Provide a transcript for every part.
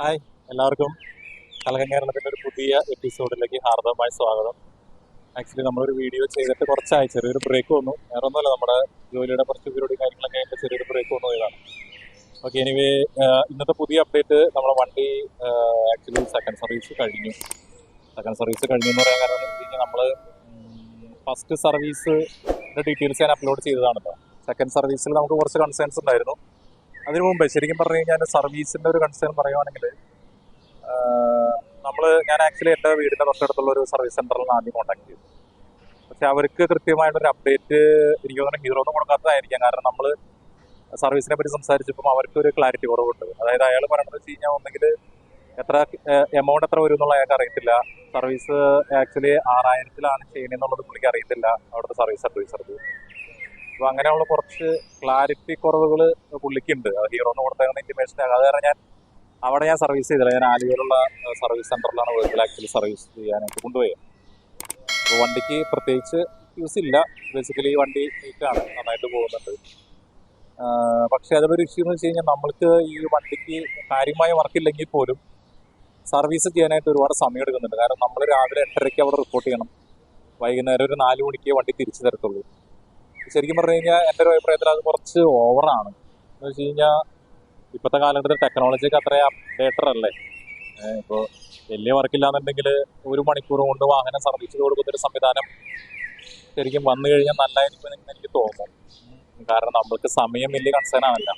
Hi എല്ലാവർക്കും. കലകം കേരളത്തിന്റെ ഒരു പുതിയ എപ്പിസോഡിലേക്ക് ഹാർദവമായ സ്വാഗതം. ആക്ച്വലി നമ്മളൊരു വീഡിയോ ചെയ്തിട്ട് കുറച്ചായി. ചെറിയൊരു ബ്രേക്ക് വന്നു. വേറെ ഒന്നുമല്ല നമ്മുടെ ജോലിയുടെ കുറച്ച് ഉപരോടി കാര്യങ്ങളൊക്കെ ആയിട്ട് ചെറിയൊരു ബ്രേക്ക് വന്നു ഇതാണ്. ഓക്കെ എനിവേ ഇന്നത്തെ പുതിയ അപ്ഡേറ്റ് നമ്മുടെ വണ്ടി ആക്ച്വലി സെക്കൻഡ് സർവീസ് കഴിഞ്ഞു. സെക്കൻഡ് സർവീസ് കഴിഞ്ഞു എന്ന് പറയാൻ കാരണം വെച്ച് കഴിഞ്ഞാൽ നമ്മൾ ഫസ്റ്റ് സർവീസ് ഡീറ്റെയിൽസ് ഞാൻ അപ്ലോഡ് ചെയ്തതാണ് സെക്കൻഡ് സർവീസിൽ നമുക്ക് കുറച്ച് കൺസേൺസ് ഉണ്ടായിരുന്നു. അതിനു മുമ്പ് ശരിക്കും പറഞ്ഞു കഴിഞ്ഞാൽ സർവീസിന്റെ ഒരു കൺസേൺ പറയുവാണെങ്കിൽ നമ്മൾ ഞാൻ ആക്ച്വലി എന്റെ വീടിന്റെ തൊട്ടടുത്തുള്ള ഒരു സർവീസ് സെന്ററിൽ ആദ്യം കോൺടാക്ട് ചെയ്തു പക്ഷെ അവർക്ക് കൃത്യമായിട്ടൊരു അപ്ഡേറ്റ് എനിക്ക് തോന്നുന്നു ഹീറോ ഒന്നും കൊടുക്കാത്തതായിരിക്കാം. കാരണം നമ്മൾ സർവീസിനെ പറ്റി സംസാരിച്ചപ്പോൾ അവർക്ക് ഒരു ക്ലാരിറ്റി കുറവുണ്ട്. അതായത് അയാൾ പറയണത് വെച്ച് കഴിഞ്ഞാൽ ഒന്നെങ്കിൽ എത്ര എമൗണ്ട് എത്ര വരും എന്നുള്ള അയാൾക്ക് അറിയത്തില്ല. സർവീസ് ആക്ച്വലി ആറായിരത്തിലാണ് ചെയ്യുന്നത് എന്നുള്ളത് പുള്ളിക്ക് അറിയത്തില്ല. അവിടുത്തെ സർവീസ് അഡ്വൈസർക്ക് അപ്പൊ അങ്ങനെയുള്ള കുറച്ച് ക്ലാരിറ്റി കുറവുകൾ പുള്ളിക്കുണ്ട്. ഹീറോന്ന് കൊടുത്തേക്കുന്ന ഇന്റിമേഷൻ അത് കാരണം ഞാൻ അവിടെ ഞാൻ സർവീസ് ചെയ്തില്ല. ഞാൻ ആലുവയിലുള്ള സർവീസ് സെന്ററിലാണ് വെഹിക്കിൾ ആക്ച്വലി സർവീസ് ചെയ്യാനായിട്ട് കൊണ്ടുപോയത് അപ്പോൾ വണ്ടിക്ക് പ്രത്യേകിച്ച് യൂസ് ഇല്ല. ബേസിക്കലി വണ്ടി നീറ്റാണ്. നന്നായിട്ട് പോകുന്നുണ്ട്. പക്ഷേ അതൊരു ഇഷ്യൂ എന്ന് വെച്ച് കഴിഞ്ഞാൽ നമ്മൾക്ക് ഈ വണ്ടിക്ക് കാര്യമായ വർക്കില്ലെങ്കിൽ പോലും സർവീസ് ചെയ്യാനായിട്ട് ഒരുപാട് സമയം എടുക്കുന്നുണ്ട്. കാരണം നമ്മൾ രാവിലെ എട്ടരയ്ക്ക് അവിടെ റിപ്പോർട്ട് ചെയ്യണം. വൈകുന്നേരം ഒരു നാല് മണിക്ക് വണ്ടി തിരിച്ചു തരത്തുള്ളൂ. ശരിക്കും പറഞ്ഞു കഴിഞ്ഞാൽ എന്റെ ഒരു അഭിപ്രായത്തിൽ അത് കുറച്ച് ഓവറാണ്. എന്ന് വെച്ച് കഴിഞ്ഞാൽ ഇപ്പോഴത്തെ കാലഘട്ടത്തിൽ ടെക്നോളജിക്ക് അത്ര അപ്ഡേറ്റർ അല്ലേ? ഇപ്പോൾ വലിയ വർക്കില്ലാന്നുണ്ടെങ്കിൽ ഒരു മണിക്കൂർ കൊണ്ട് വാഹനം സർവീസ് കൊടുക്കുന്നൊരു സംവിധാനം ശരിക്കും വന്നു കഴിഞ്ഞാൽ നല്ലതായിരിക്കും എന്ന് എനിക്ക് തോന്നും. കാരണം നമ്മൾക്ക് സമയം വലിയ കൺസേൺ ആണല്ല.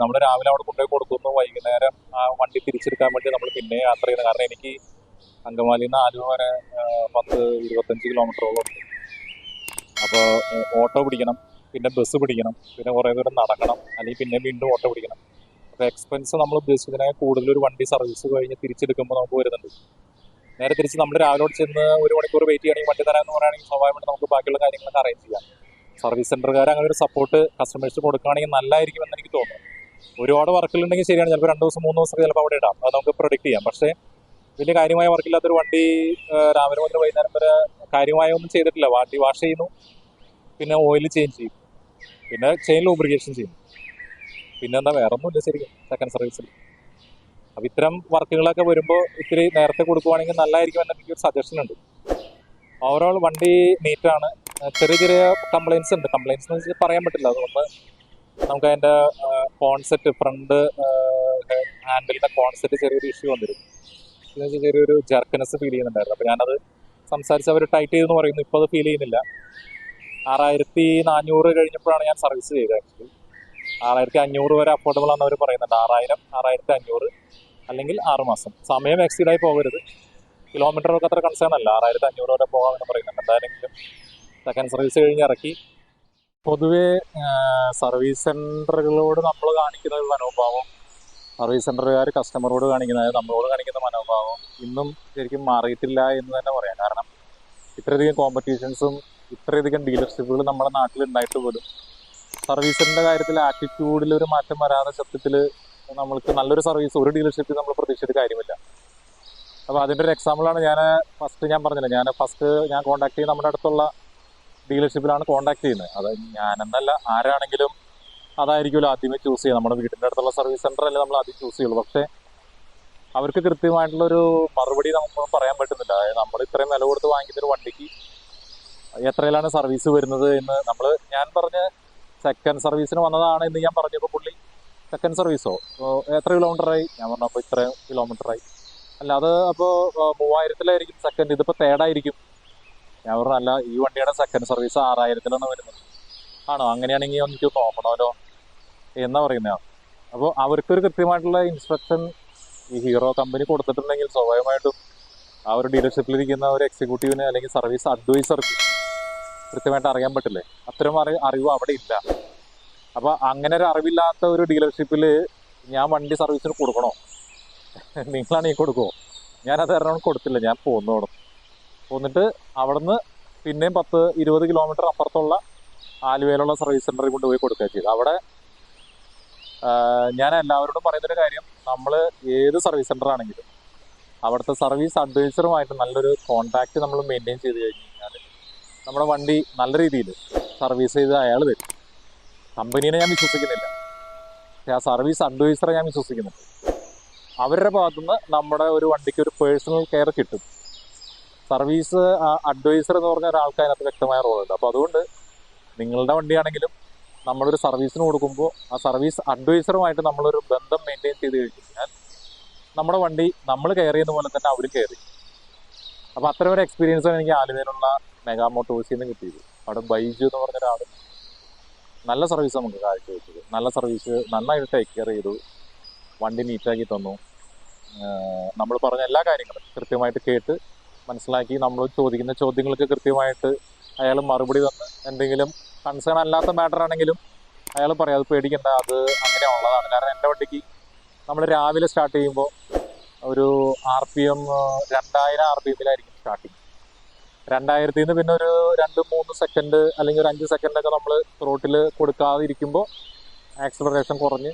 നമ്മൾ രാവിലെ അവിടെ കൊണ്ടുപോയി കൊടുക്കുന്നു വൈകുന്നേരം ആ വണ്ടി തിരിച്ചെടുക്കാൻ വേണ്ടി നമ്മൾ പിന്നെ യാത്ര ചെയ്യുന്നത് കാരണം എനിക്ക് അങ്കമാലിയിൽ നിന്ന് ആലുവ വരെ പത്ത് ഇരുപത്തഞ്ച് കിലോമീറ്ററോളം ഉണ്ട് അപ്പോൾ ഓട്ടോ പിടിക്കണം പിന്നെ ബസ് പിടിക്കണം പിന്നെ കുറേ ദൂരം നടക്കണം അല്ലെങ്കിൽ പിന്നെ വീണ്ടും ഓട്ടോ പിടിക്കണം. അപ്പോൾ എക്സ്പെൻസ് നമ്മൾ ഉദ്ദേശിച്ചതിനെ കൂടുതൽ ഒരു വണ്ടി സർവീസ് കഴിഞ്ഞ് തിരിച്ചെടുക്കുമ്പോൾ നമുക്ക് വരുന്നുണ്ട്. നേരെ തിരിച്ച് നമ്മൾ രാവിലെ ചെന്ന് ഒരു മണിക്കൂർ വെയിറ്റ് ചെയ്യണമെങ്കിൽ വണ്ടി തരാമെന്ന് പറയുകയാണെങ്കിൽ സ്വാഭാവികമായിട്ട് നമുക്ക് ബാക്കിയുള്ള കാര്യങ്ങളൊക്കെ അറേഞ്ച് ചെയ്യാം. സർവീസ് സെന്ററുകാർ അങ്ങനെ ഒരു സപ്പോർട്ട് കസ്റ്റമേഴ്സ് കൊടുക്കുകയാണെങ്കിൽ നല്ലതായിരിക്കും എന്ന് എനിക്ക് തോന്നുന്നു. ഒരുപാട് വർക്കിലുണ്ടെങ്കിൽ ശരിയാണ് ചിലപ്പോൾ രണ്ട് ദിവസം മൂന്ന് ദിവസം ചിലപ്പോൾ അവിടെ ഇടാം. അത് നമുക്ക് പ്രൊഡിക്ട് ചെയ്യാം. പക്ഷേ വലിയ കാര്യമായ വർക്കില്ലാത്തൊരു വണ്ടി രാവിലെ മുതൽ വൈകുന്നേരം വരെ കാര്യമായ ഒന്നും ചെയ്തിട്ടില്ല. വാട്ടി വാഷ് ചെയ്യുന്നു. പിന്നെ ഓയിൽ ചേഞ്ച് ചെയ്യും. പിന്നെ ചെയിൻ ലൂബ്രിക്കേഷൻ ചെയ്യും. പിന്നെ എന്താ വേറെ ഒന്നുമില്ല ശരിക്കും സെക്കൻഡ് സർവീസിൽ അപ്പം ഇത്തരം വർക്കുകളൊക്കെ വരുമ്പോൾ ഇത്തിരി നേരത്തെ കൊടുക്കുവാണെങ്കിൽ നല്ലതായിരിക്കും എന്ന എനിക്കൊരു സജഷൻ ഉണ്ട്. ഓവറോൾ വണ്ടി നീറ്റാണ് ചെറിയ ചെറിയ കംപ്ലയിൻസ് ഉണ്ട്. കംപ്ലയിൻസ് എന്ന് പറയാൻ പറ്റില്ല. അതുകൊണ്ട് നമുക്ക് അതിന്റെ കോൺസെപ്റ്റ് ഫ്രണ്ട് ഹാൻഡിലിന്റെ കോൺസെപ്റ്റ് ചെറിയൊരു ഇഷ്യൂ വന്നിരുന്നു. ചെറിയൊരു ജർക്കനസ് ഫീൽ ചെയ്യുന്നുണ്ടായിരുന്നു. അപ്പോൾ ഞാനത് സംസാരിച്ച് അവർ ടൈറ്റ് ചെയ്തെന്ന് പറയുന്നു. ഇപ്പോൾ അത് ഫീൽ ചെയ്യുന്നില്ല. ആറായിരത്തി നാനൂറ് കഴിഞ്ഞപ്പോഴാണ് ഞാൻ സർവീസ് ചെയ്തത് ആക്ച്വലി ആറായിരത്തി അഞ്ഞൂറ് വരെ അഫോർഡബിൾ ആണെന്ന് അവർ പറയുന്നുണ്ട്. ആറായിരം ആറായിരത്തി അഞ്ഞൂറ് അല്ലെങ്കിൽ ആറ് മാസം. സമയം എക്സീഡായി പോകരുത്. കിലോമീറ്റർ ഒക്കെ അത്ര കൺസേൺ അല്ല. ആറായിരത്തി അഞ്ഞൂറ് വരെ പോകാമെന്ന് പറയുന്നുണ്ട്. എന്തായാലും സെക്കൻഡ് സർവീസ് കഴിഞ്ഞ് ഇറക്കി. പൊതുവേ സർവീസ് സെന്ററുകളോട് നമ്മൾ കാണിക്കുന്ന ഒരു മനോഭാവം സർവീസ് സെന്ററുകാർ കസ്റ്റമറോട് കാണിക്കുന്ന അതായത് നമ്മളോട് കാണിക്കുന്ന മനോഭാവം ഇന്നും ശരിക്കും മാറിയിട്ടില്ല എന്ന് തന്നെ പറയാം. കാരണം ഇത്രയധികം കോമ്പറ്റീഷൻസും ഇത്രയധികം ഡീലർഷിപ്പുകൾ നമ്മുടെ നാട്ടിൽ ഉണ്ടായിട്ട് പോലും സർവീസിന്റെ കാര്യത്തിൽ ആറ്റിറ്റ്യൂഡിൽ ഒരു മാറ്റം വരാതെ സത്യത്തിൽ നമ്മൾക്ക് നല്ലൊരു സർവീസ് ഒരു ഡീലർഷിപ്പിൽ നമ്മൾ പ്രതീക്ഷിച്ചത് കാര്യമില്ല. അപ്പോൾ അതിന്റെ ഒരു എക്സാമ്പിളാണ് ഞാൻ ഫസ്റ്റ് ഞാൻ പറഞ്ഞില്ല ഞാൻ ഫസ്റ്റ് ഞാൻ കോൺടാക്ട് ചെയ്യുന്ന നമ്മുടെ അടുത്തുള്ള ഡീലർഷിപ്പിലാണ് കോൺടാക്ട് ചെയ്യുന്നത്. അത് ഞാനെന്നല്ല ആരാണെങ്കിലും അതായിരിക്കുമല്ലോ ആദ്യമേ ചൂസ് ചെയ്യുക. നമ്മുടെ വീടിന്റെ അടുത്തുള്ള സർവീസ് സെന്റർ അല്ലേ നമ്മൾ ആദ്യം ചൂസ് ചെയ്യുള്ളൂ. പക്ഷേ അവർക്ക് കൃത്യമായിട്ടുള്ളൊരു മറുപടി നമുക്ക് പറയാൻ പറ്റുന്നില്ല. അതായത് നമ്മൾ ഇത്രയും വില കൊടുത്ത് വാങ്ങിക്കുന്ന ഒരു വണ്ടിക്ക് എത്രയിലാണ് സർവീസ് വരുന്നത് എന്ന് നമ്മൾ ഞാൻ പറഞ്ഞ സെക്കൻഡ് സർവീസിന് വന്നതാണ് എന്ന് ഞാൻ പറഞ്ഞപ്പോൾ പുള്ളി സെക്കൻഡ് സർവീസോ എത്ര കിലോമീറ്ററായി ഞാൻ പറഞ്ഞപ്പോൾ ഇത്രയും കിലോമീറ്ററായി അല്ല അത് അപ്പോൾ മൂവായിരത്തിലായിരിക്കും സെക്കൻഡ് ഇതിപ്പോൾ തേർഡായിരിക്കും ഞാൻ പറഞ്ഞു അല്ല ഈ വണ്ടിയുടെ സെക്കൻഡ് സർവീസ് ആറായിരത്തിലാണ് വരുന്നത്. ആണോ? അങ്ങനെയാണെങ്കിൽ എനിക്ക് നോക്കണമല്ലോ എന്നാ പറയുന്ന അപ്പോൾ അവർക്കൊരു കൃത്യമായിട്ടുള്ള ഇൻസ്ട്രക്ഷൻ ഈ ഹീറോ കമ്പനി കൊടുത്തിട്ടുണ്ടെങ്കിൽ സ്വാഭാവികമായിട്ടും ആ ഒരു ഡീലർഷിപ്പിലിരിക്കുന്ന ഒരു എക്സിക്യൂട്ടീവിന് അല്ലെങ്കിൽ സർവീസ് അഡ്വൈസർക്ക് കൃത്യമായിട്ട് അറിയാൻ പറ്റില്ലേ? അത്തരം അറി അറിവ് അവിടെ ഇല്ല. അപ്പോൾ അങ്ങനെ ഒരു അറിവില്ലാത്ത ഒരു ഡീലർഷിപ്പിൽ ഞാൻ വണ്ടി സർവീസിന് കൊടുക്കണോ? നിങ്ങളാണ് ഈ കൊടുക്കുമോ ഞാനത് കാരണം കൊടുത്തില്ല. ഞാൻ പോന്നോടും പോന്നിട്ട് അവിടുന്ന് പിന്നെയും പത്ത് ഇരുപത് കിലോമീറ്റർ അപ്പുറത്തുള്ള ആലുവയിലുള്ള സർവീസ് സെന്ററിൽ കൊണ്ടുപോയി കൊടുക്കുക ചെയ്തു അവിടെ ഞാൻ എല്ലാവരോടും പറയുന്നൊരു കാര്യം നമ്മൾ ഏത് സർവീസ് സെന്റർ ആണെങ്കിലും അവിടുത്തെ സർവീസ് അഡ്വൈസറുമായിട്ട് നല്ലൊരു കോണ്ടാക്ട് നമ്മൾ മെയിന്റെയിൻ ചെയ്ത് കഴിഞ്ഞ് കഴിഞ്ഞാൽ നമ്മുടെ വണ്ടി നല്ല രീതിയിൽ സർവീസ് ചെയ്ത് അയാൾ തരും കമ്പനീനെ ഞാൻ വിശ്വസിക്കുന്നില്ല. പക്ഷെ ആ സർവീസ് അഡ്വൈസറെ ഞാൻ വിശ്വസിക്കുന്നുണ്ട്. അവരുടെ ഭാഗത്തു നിന്ന് നമ്മുടെ ഒരു വണ്ടിക്ക് ഒരു പേഴ്സണൽ കെയർ കിട്ടും. സർവീസ് അഡ്വൈസർ എന്ന് പറഞ്ഞ ഒരാൾക്ക് അതിനകത്ത് വ്യക്തമായ റോളുണ്ട് അപ്പോൾ അതുകൊണ്ട് നിങ്ങളുടെ വണ്ടിയാണെങ്കിലും നമ്മളൊരു സർവീസിന് കൊടുക്കുമ്പോൾ ആ സർവീസ് അഡ്വൈസറുമായിട്ട് നമ്മളൊരു ബന്ധം മെയിന്റെയിൻ ചെയ്ത് കഴിഞ്ഞ് കഴിഞ്ഞാൽ നമ്മുടെ വണ്ടി നമ്മൾ കെയർ ചെയ്യുന്ന പോലെ തന്നെ അവർ കയറി. അപ്പോൾ അത്ര ഒരു എക്സ്പീരിയൻസ് ആണ് എനിക്ക് ആലുവയിലുള്ള മെഗാ മോട്ടോഴ്സിൽ നിന്ന് കിട്ടിയത്. അവിടെ ബൈജു എന്ന് പറഞ്ഞ ഒരാൾ നല്ല സർവീസ് നമുക്ക് കാഴ്ചവെച്ചത് നല്ല സർവീസ് നന്നായിട്ട് ടേക്ക് കെയർ ചെയ്തു. വണ്ടി നീറ്റാക്കി തന്നു. നമ്മൾ പറഞ്ഞ എല്ലാ കാര്യങ്ങളും കൃത്യമായിട്ട് കേട്ട് മനസ്സിലാക്കി നമ്മൾ ചോദിക്കുന്ന ചോദ്യങ്ങൾക്ക് കൃത്യമായിട്ട് അയാൾ മറുപടി തന്ന് എന്തെങ്കിലും കൺസേൺ അല്ലാത്ത മാറ്റർ ആണെങ്കിലും അയാൾ പറയാം അത് പേടിക്കണ്ട അത് അങ്ങനെ ഉള്ളതാണ്. കാരണം എന്റെ വണ്ടിക്ക് നമ്മൾ രാവിലെ സ്റ്റാർട്ട് ചെയ്യുമ്പോൾ ഒരു ആർ പി എം രണ്ടായിരം ആർ പി എമ്മിലായിരിക്കും സ്റ്റാർട്ടിങ് രണ്ടായിരത്തിൽ നിന്ന് പിന്നെ ഒരു രണ്ട് മൂന്ന് സെക്കൻഡ് അല്ലെങ്കിൽ ഒരു അഞ്ച് സെക്കൻഡ് ഒക്കെ നമ്മൾ റോട്ടിൽ കൊടുക്കാതെ ഇരിക്കുമ്പോൾ ആക്സലറേഷൻ കുറഞ്ഞ്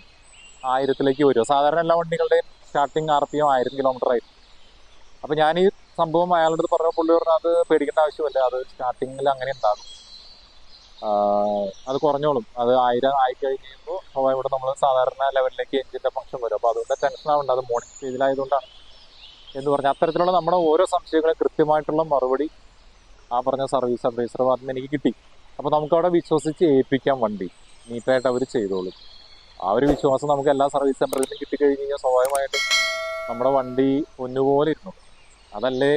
ആയിരത്തിലേക്ക് വരും. സാധാരണ എല്ലാ വണ്ടികളുടെയും സ്റ്റാർട്ടിങ് ആർ പി എം ആയിരം കിലോമീറ്റർ ആയിരുന്നു അപ്പോൾ ഞാൻ ഈ സംഭവം അയാളുടെ അടുത്ത് പറഞ്ഞ പുള്ളി പറഞ്ഞാൽ അത് പേടിക്കേണ്ട ആവശ്യമില്ല അത് സ്റ്റാർട്ടിങ്ങിൽ അങ്ങനെ ഉണ്ടാകും. അത് കുറഞ്ഞോളും. അത് ആയിരം ആയി കഴിഞ്ഞ് കഴിയുമ്പോൾ സ്വാഭാവികം നമ്മൾ സാധാരണ ലെവലിലേക്ക് എഞ്ചിന്റെ ഫംഗ്ഷൻ വരും. അപ്പോൾ അതുകൊണ്ട് ടെൻഷൻ ആവേണ്ട. അത് മോർണിംഗ് സ്റ്റേജിലായതുകൊണ്ടാണ്. എന്ന് പറഞ്ഞ അത്തരത്തിലുള്ള നമ്മുടെ ഓരോ സംശയങ്ങളും കൃത്യമായിട്ടുള്ള മറുപടി ആ പറഞ്ഞ സർവീസ് അഡ്വൈസർ ഭാഗത്ത് എനിക്ക് കിട്ടി. അപ്പോൾ നമുക്ക് അവിടെ വിശ്വസിച്ച് ഏൽപ്പിക്കാം വണ്ടി. നീറ്റായിട്ട് അവർ ചെയ്തോളും. ആ ഒരു വിശ്വാസം നമുക്ക് എല്ലാ സർവീസ് സെന്ററിൽ നിന്നും കിട്ടിക്കഴിഞ്ഞ് കഴിഞ്ഞാൽ സ്വാഭാവികമായിട്ടും നമ്മുടെ വണ്ടി ഒന്നുപോലെ ഇരുന്നു. അതല്ലേ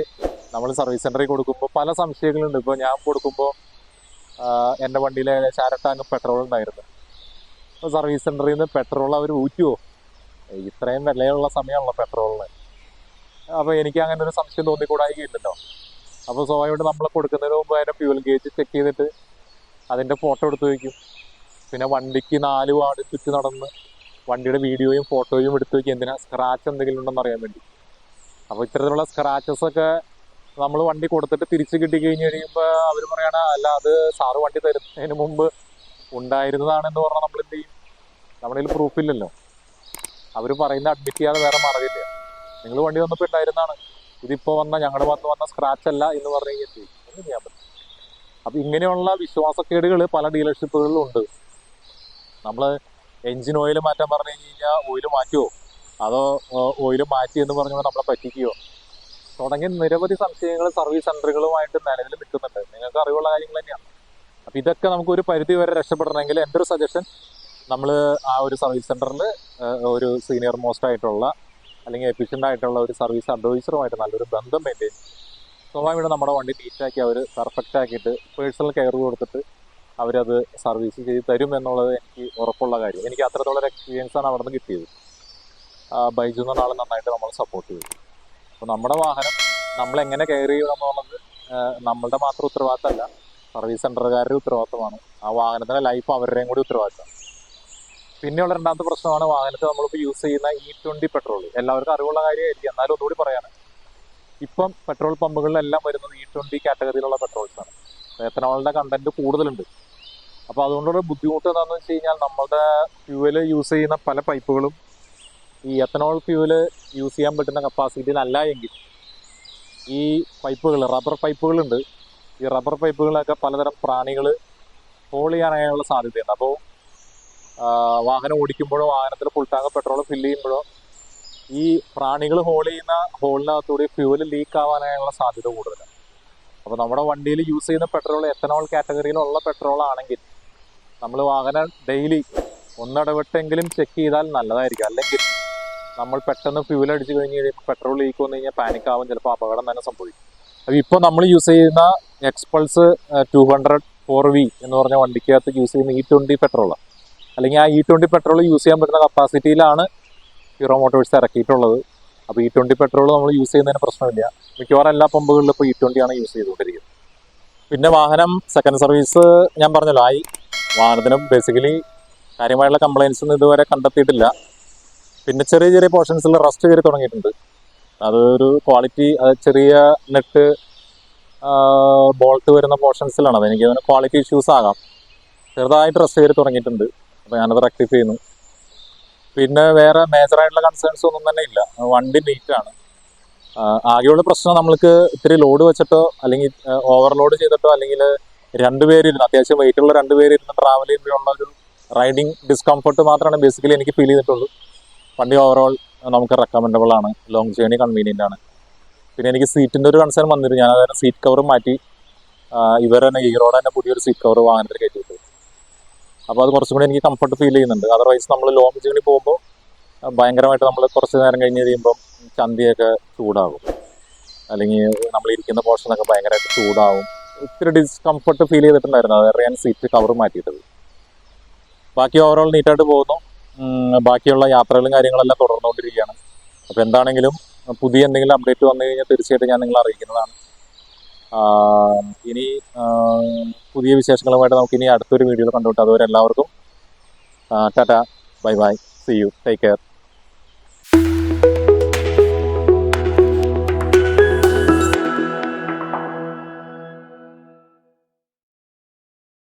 നമ്മൾ സർവീസ് സെന്ററിൽ കൊടുക്കുമ്പോൾ പല സംശയങ്ങളുണ്ട്. ഇപ്പോൾ ഞാൻ കൊടുക്കുമ്പോൾ എന്റെ വണ്ടിയിൽ ഏകദേശം അര ടാങ്ക് പെട്രോൾ ഉണ്ടായിരുന്നു. അപ്പോൾ സർവീസ് സെന്ററിൽ നിന്ന് പെട്രോൾ അവർ ഊറ്റുമോ ഇത്രയും വിലയുള്ള സമയമാണല്ലോ പെട്രോളിന് അപ്പോൾ എനിക്ക് അങ്ങനെ ഒരു സംശയം തോന്നിക്കൂടായില്ലല്ലോ അപ്പോൾ സ്വാഭാവികമായിട്ട് നമ്മൾ കൊടുക്കുന്നതിന് മുമ്പ് അതിന്റെ ഫ്യൂൽ ഗേജ് ചെക്ക് ചെയ്തിട്ട് അതിന്റെ ഫോട്ടോ എടുത്ത് വയ്ക്കും പിന്നെ വണ്ടിക്ക് നാല് വാർഡ് ചുറ്റി നടന്ന് വണ്ടിയുടെ വീഡിയോയും ഫോട്ടോയും എടുത്ത് വയ്ക്കും എന്തിനാ സ്ക്രാച്ച് എന്തെങ്കിലും ഉണ്ടെന്ന് അറിയാൻ വേണ്ടി. അപ്പോൾ ഇത്തരത്തിലുള്ള സ്ക്രാച്ചസ് ഒക്കെ നമ്മൾ വണ്ടി കൊടുത്തിട്ട് തിരിച്ച് കിട്ടി കഴിഞ്ഞ് കഴിയുമ്പോൾ അവർ പറയണ അല്ല അത് സാറ് വണ്ടി തരുന്നതിന് മുമ്പ് ഉണ്ടായിരുന്നതാണെന്ന് പറഞ്ഞാൽ നമ്മൾ എന്ത് ചെയ്യും? നമ്മുടെ കയ്യിൽ പ്രൂഫ് ഇല്ലല്ലോ. അവർ പറയുന്ന അഡ്മിറ്റ് ചെയ്യാതെ വേറെ മാർഗമില്ല. നിങ്ങൾ വണ്ടി വന്നപ്പോൾ ഉണ്ടായിരുന്നതാണ്. ഇതിപ്പോൾ വന്ന ഞങ്ങളുടെ ഭാഗത്ത് വന്ന സ്ക്രാച്ച് അല്ല എന്ന് പറഞ്ഞു കഴിഞ്ഞാൽ എന്ത് ചെയ്യാൻ പറ്റും അപ്പം ഇങ്ങനെയുള്ള വിശ്വാസക്കേടുകൾ പല ഡീലർഷിപ്പുകളിലും ഉണ്ട്. നമ്മൾ എഞ്ചിൻ ഓയിൽ മാറ്റാൻ പറഞ്ഞു കഴിഞ്ഞ് കഴിഞ്ഞാൽ ഓയിൽ മാറ്റുമോ അതോ ഓയിൽ മാറ്റി എന്ന് പറഞ്ഞുകൊണ്ട് നമ്മളെ പറ്റിക്കുകയോ തുടങ്ങിയ നിരവധി സംശയങ്ങൾ സർവീസ് സെന്ററുകളുമായിട്ട് നിലവിൽ നിൽക്കുന്നുണ്ട്. നിങ്ങൾക്ക് അറിവുള്ള കാര്യങ്ങൾ തന്നെയാണ്. അപ്പം ഇതൊക്കെ നമുക്ക് ഒരു പരിധി വരെ രക്ഷപ്പെടണമെങ്കിൽ എന്റെ ഒരു സജഷൻ നമ്മൾ ആ ഒരു സർവീസ് സെന്ററിൽ ഒരു സീനിയർ മോസ്റ്റ് ആയിട്ടുള്ള അല്ലെങ്കിൽ എഫിഷ്യന്റ് ആയിട്ടുള്ള ഒരു സർവീസ് അഡ്വൈസറുമായിട്ട് നല്ലൊരു ബന്ധം മെയിന്റെയിൻ സ്വാഭാവികമായിട്ട് നമ്മുടെ വണ്ടി നീറ്റാക്കി അവർ പെർഫെക്റ്റ് ആക്കിയിട്ട് പേഴ്സണൽ കെയർ കൊടുത്തിട്ട് അവരത് സർവീസ് ചെയ്ത് തരും എന്നുള്ളത് എനിക്ക് ഉറപ്പുള്ള കാര്യം. എനിക്ക് അത്രത്തോളം ഒരു എക്സ്പീരിയൻസ് ആണ് അവിടെ നിന്ന് കിട്ടിയത് ബൈജു എന്ന ആൾ നന്നായിട്ട് നമ്മൾ സപ്പോർട്ട് ചെയ്തു. അപ്പോൾ നമ്മുടെ വാഹനം നമ്മൾ എങ്ങനെ കെയർ ചെയ്യണം എന്നുള്ളത് നമ്മളുടെ മാത്രം ഉത്തരവാദിത്തമല്ല. സർവീസ് സെന്ററുകാരുടെ ഉത്തരവാദിത്തമാണ്. ആ വാഹനത്തിന്റെ ലൈഫ് അവരുടെയും കൂടി ഉത്തരവാദിത്തം. പിന്നെയുള്ള രണ്ടാമത്തെ പ്രശ്നമാണ് വാഹനത്തിൽ നമ്മളിപ്പോൾ യൂസ് ചെയ്യുന്ന ഇ ട്വന്റി പെട്രോൾ എല്ലാവർക്കും അറിവുള്ള കാര്യമായിരിക്കും. എന്നാലും ഒന്നുകൂടി പറയാണ്. ഇപ്പം പെട്രോൾ പമ്പുകളിലെല്ലാം വരുന്നത് ഇ ട്വന്റി കാറ്റഗറിയിലുള്ള ആണ്. എത്തനോളിന്റെ കണ്ടന്റ് കൂടുതലുണ്ട്. അപ്പോൾ അതുകൊണ്ടുള്ള ബുദ്ധിമുട്ട് എന്താണെന്ന് വെച്ച് കഴിഞ്ഞാൽ നമ്മുടെ ഫ്യൂവൽ യൂസ് ചെയ്യുന്ന പല പൈപ്പുകളും ഈ എത്തനോൾ ഫ്യൂവൽ യൂസ് ചെയ്യാൻ പറ്റുന്ന കപ്പാസിറ്റിയിലല്ല എങ്കിൽ ഈ പൈപ്പുകൾ റബ്ബർ പൈപ്പുകളുണ്ട് ഈ റബ്ബർ പൈപ്പുകളൊക്കെ പലതരം പ്രാണികൾ ഹോൾ ചെയ്യാനായുള്ള സാധ്യതയുണ്ട്. അപ്പോൾ വാഹനം ഓടിക്കുമ്പോഴോ വാഹനത്തിൽ ഫുൾ ടാങ്ക് പെട്രോൾ ഫില്ല് ചെയ്യുമ്പോഴോ ഈ പ്രാണികൾ ഹോൾ ചെയ്യുന്ന ഹോളിനകത്തൂടെ ഫ്യൂവൽ ലീക്ക് ആവാനായുള്ള സാധ്യത കൂടുതലാണ്. അപ്പോൾ നമ്മുടെ വണ്ടിയിൽ യൂസ് ചെയ്യുന്ന പെട്രോൾ എത്തനോൾ കാറ്റഗറിയിലുള്ള പെട്രോൾ ആണെങ്കിൽ നമ്മൾ വാഹനം ഡെയിലി ഒന്നിടവിട്ടെങ്കിലും ചെക്ക് ചെയ്താൽ നല്ലതായിരിക്കും. അല്ലെങ്കിൽ നമ്മൾ പെട്ടെന്ന് ഫ്യൂൽ അടിച്ച് കഴിഞ്ഞ് കഴിയുമ്പോൾ പെട്രോൾ ലീക്ക് വന്നു കഴിഞ്ഞാൽ പാനിക് ആവും. ചിലപ്പോൾ അപകടം തന്നെ സംഭവിക്കും. അപ്പോൾ ഇപ്പോൾ നമ്മൾ യൂസ് ചെയ്യുന്ന Xpulse two hundred four V എന്ന് പറഞ്ഞ വണ്ടിക്കകത്ത് യൂസ് ചെയ്യുന്ന ഇ ട്വന്റി പെട്രോളാണ് അല്ലെങ്കിൽ ആ ഇ ട്വന്റി പെട്രോൾ യൂസ് ചെയ്യാൻ പറ്റുന്ന കപ്പാസിറ്റിയിലാണ് ഹീറോ മോട്ടോഴ്സ് ഇറക്കിയിട്ടുള്ളത്. അപ്പോൾ ഇ ട്വന്റി പെട്രോൾ നമ്മൾ യൂസ് ചെയ്യുന്നതിന് പ്രശ്നമില്ല. മിക്കവാറും എല്ലാ പമ്പുകളിലും ഇപ്പോൾ ഇ ട്വന്റി ആണ് യൂസ് ചെയ്തുകൊണ്ടിരിക്കുന്നത്. പിന്നെ വാഹനം സെക്കൻഡ് സർവീസ് ഞാൻ പറഞ്ഞല്ലോ ആയി. വാഹനത്തിന് ബേസിക്കലി കാര്യമായുള്ള കംപ്ലയിൻസ് ഇതുവരെ കണ്ടെത്തിയിട്ടില്ല. പിന്നെ ചെറിയ ചെറിയ പോർഷൻസിൽ റസ്റ്റ് കയറി തുടങ്ങിയിട്ടുണ്ട്. അതൊരു ക്വാളിറ്റി അത് ചെറിയ നെറ്റ് ബോൾട്ട് വരുന്ന പോർഷൻസിലാണ്. അത് എനിക്ക് അതിന് ക്വാളിറ്റി ഇഷ്യൂസ് ആകാം. ചെറുതായിട്ട് റസ്റ്റ് കയറി തുടങ്ങിയിട്ടുണ്ട്. അപ്പോൾ ഞാനത് റെക്ടിഫൈ ചെയ്യുന്നു. പിന്നെ വേറെ മേജറായിട്ടുള്ള കൺസേൺസ് ഒന്നും തന്നെ ഇല്ല. വണ്ടി നീറ്റാണ് ആകെയുള്ള പ്രശ്നം നമ്മൾക്ക് ഇത്തിരി ലോഡ് വെച്ചിട്ടോ അല്ലെങ്കിൽ ഓവർലോഡ് ചെയ്തിട്ടോ അല്ലെങ്കിൽ രണ്ടുപേരിരുന്ന് അത്യാവശ്യം വെയിറ്റുള്ള രണ്ടുപേരിരുന്ന് ട്രാവൽ ചെയ്യുമ്പോഴുള്ള ഒരു റൈഡിങ് ഡിസ്കംഫർട്ട് മാത്രമാണ് ബേസിക്കലി എനിക്ക് ഫീൽ ചെയ്തിട്ടുള്ളൂ വണ്ടി ഓവറോൾ നമുക്ക് റെക്കമെൻഡബിൾ ആണ്. ലോങ് ജേണി കൺവീനിയന്റ് ആണ്. പിന്നെ എനിക്ക് സീറ്റിന്റെ ഒരു കൺസേൺ വന്നിരുന്നു. ഞാൻ അതായത് സീറ്റ് കവർ മാറ്റി ഇവർ തന്നെ ഈറോഡ് തന്നെ പുതിയൊരു സീറ്റ് കവർ വാഹനത്തിൽ കയറ്റിയിട്ട്. അപ്പോൾ അത് കുറച്ചും കൂടി എനിക്ക് കംഫർട്ട് ഫീൽ ചെയ്യുന്നുണ്ട്. അതർവൈസ് നമ്മൾ ലോങ് ജേണി പോകുമ്പോൾ ഭയങ്കരമായിട്ട് നമ്മൾ കുറച്ച് നേരം കഴിഞ്ഞ് കഴിയുമ്പം ചന്തിയൊക്കെ ചൂടാകും. അല്ലെങ്കിൽ നമ്മൾ ഇരിക്കുന്ന പോർഷനൊക്കെ ഭയങ്കരമായിട്ട് ചൂടാവും. ഇത്തിരി ഡിസ്കംഫർട്ട് ഫീൽ ചെയ്തിട്ടുണ്ടായിരുന്നു. അത് ഞാൻ സീറ്റ് കവർ മാറ്റിയിട്ടത്. ബാക്കി ഓവറോൾ നീറ്റായിട്ട് പോകുന്നു. ബാക്കിയുള്ള യാത്രകളും കാര്യങ്ങളെല്ലാം തുടർന്നുകൊണ്ടിരിക്കുകയാണ്. അപ്പോൾ എന്താണെങ്കിലും പുതിയ എന്തെങ്കിലും അപ്ഡേറ്റ് വന്നു കഴിഞ്ഞാൽ തീർച്ചയായിട്ടും ഞാൻ നിങ്ങളെ അറിയിക്കുന്നതാണ്. ഇനി പുതിയ വിശേഷങ്ങളുമായിട്ട് നമുക്ക് ഇനി അടുത്തൊരു വീഡിയോ കണ്ടുപിട്ട് അതുവരെ എല്ലാവർക്കും Tata bye bye see you take care.